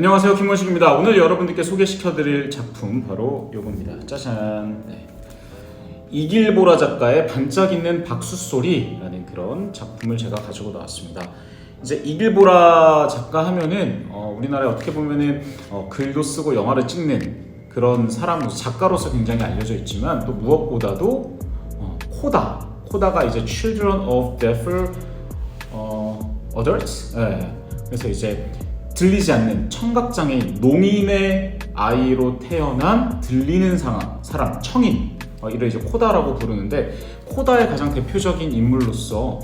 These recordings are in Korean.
안녕하세요 김원식입니다. 오늘 여러분들께 소개시켜드릴 작품 바로 요겁니다. 짜잔. 네. 이길보라 작가의 반짝이는 박수 소리라는 그런 작품을 제가 가지고 나왔습니다. 이제 이길보라 작가 하면은 어, 우리나라에 어떻게 보면은 어, 글도 쓰고 영화를 찍는 그런 사람으로서 작가로서 굉장히 알려져 있지만 또 무엇보다도 어, 코다 코다가 이제 Children of Deaf 어, Adults 예. 그래서 이제 들리지 않는 청각장애인 농인의 아이로 태어난 들리는 상황, 사람 청인. 어, 이를 이제 코다라고 부르는데 코다의 가장 대표적인 인물로서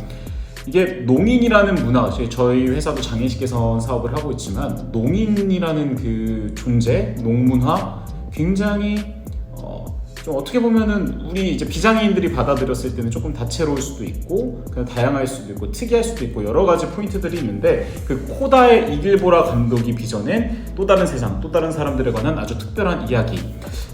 이게 농인이라는 문화 저희- 회사도 장애식 개선 사업을 하고 있지만 농인이라는 그 존재 농문화 굉장히 어, 좀 어떻게 보면은 우리 이제 비장애인들이 받아들였을 때는 조금 다채로울 수도 있고 그냥 다양할 수도 있고 특이할 수도 있고 여러 가지 포인트들이 있는데 그 코다의 이길보라 감독이 빚어낸 또 다른 세상 또 다른 사람들에 관한 아주 특별한 이야기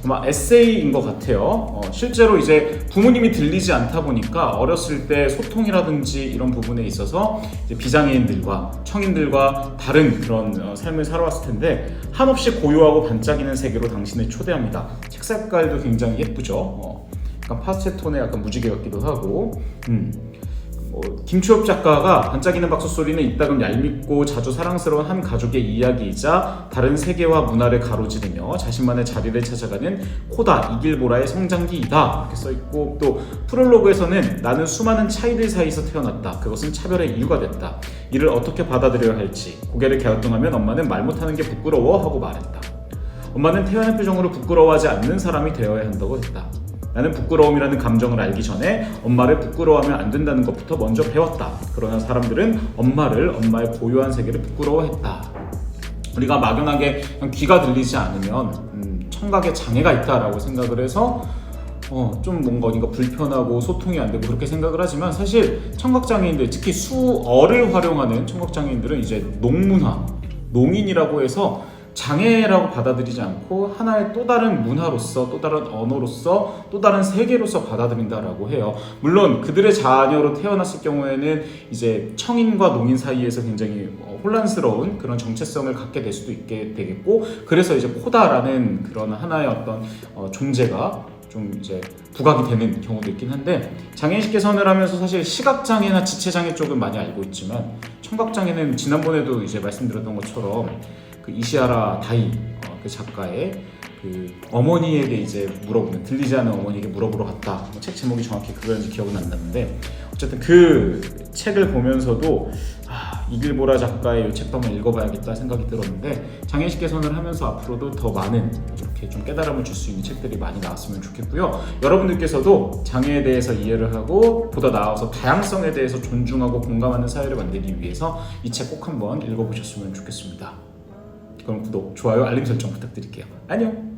아마 에세이인 것 같아요 어, 실제로 이제 부모님이 들리지 않다 보니까 어렸을 때 소통이라든지 이런 부분에 있어서 비장애인들과 청인들과 다른 그런 어, 삶을 살아왔을 텐데 한없이 고요하고 반짝이는 세계로 당신을 초대합니다. 책 색깔도 굉장히 예쁘죠. 어, 약간 파스텔 톤의 약간 무지개 같기도 하고. 음. 뭐, 김추엽 작가가 반짝이는 박수 소리는 이따금 얄밉고 자주 사랑스러운 한 가족의 이야기이자 다른 세계와 문화를 가로지르며 자신만의 자리를 찾아가는 코다 이길보라의 성장기이다 이렇게 써 있고 또 프롤로그에서는 나는 수많은 차이들 사이에서 태어났다 그것은 차별의 이유가 됐다 이를 어떻게 받아들여야 할지 고개를 갸우뚱하면 엄마는 말 못하는 게 부끄러워 하고 말했다 엄마는 태연한 표정으로 부끄러워하지 않는 사람이 되어야 한다고 했다. 나는 부끄러움이라는 감정을 알기 전에 엄마를 부끄러워하면 안 된다는 것부터 먼저 배웠다. 그러나 사람들은 엄마를 엄마의 고요한 세계를 부끄러워했다. 우리가 막연하게 귀가 들리지 않으면 음, 청각에 장애가 있다라고 생각을 해서 어, 좀 뭔가 어딘가 불편하고 소통이 안 되고 그렇게 생각을 하지만 사실 청각장애인들 특히 수어를 활용하는 청각장애인들은 이제 농문화, 농인이라고 해서 장애라고 받아들이지 않고 하나의 또 다른 문화로서 또 다른 언어로서 또 다른 세계로서 받아들인다라고 해요. 물론 그들의 자녀로 태어났을 경우에는 이제 청인과 농인 사이에서 굉장히 어, 혼란스러운 그런 정체성을 갖게 될 수도 있게 되겠고 그래서 이제 코다라는 그런 하나의 어떤 어, 존재가 좀 이제 부각이 되는 경우도 있긴 한데 장애인식 개선을 하면서 사실 시각장애나 지체장애 쪽은 많이 알고 있지만 청각장애는 지난번에도 이제 말씀드렸던 것처럼 그 이시아라 다이 어, 그 작가의 그 어머니에게 이제 물어보는 들리지 않는 어머니에게 물어보러 갔다 뭐책 제목이 정확히 그거였는지 기억은 안 나는데 어쨌든 그 책을 보면서도 아, 이길보라 작가의 이 책도 한번 읽어봐야겠다 생각이 들었는데 장애식 개선을 하면서 앞으로도 더 많은 이렇게 좀 깨달음을 줄 수 있는 책들이 많이 나왔으면 좋겠고요. 여러분들께서도 장애에 대해서 이해를 하고 보다 나아서 다양성에 대해서 존중하고 공감하는 사회를 만들기 위해서 이 책 꼭 한번 읽어보셨으면 좋겠습니다. 그럼 구독, 좋아요, 알림 설정 부탁드릴게요. 안녕.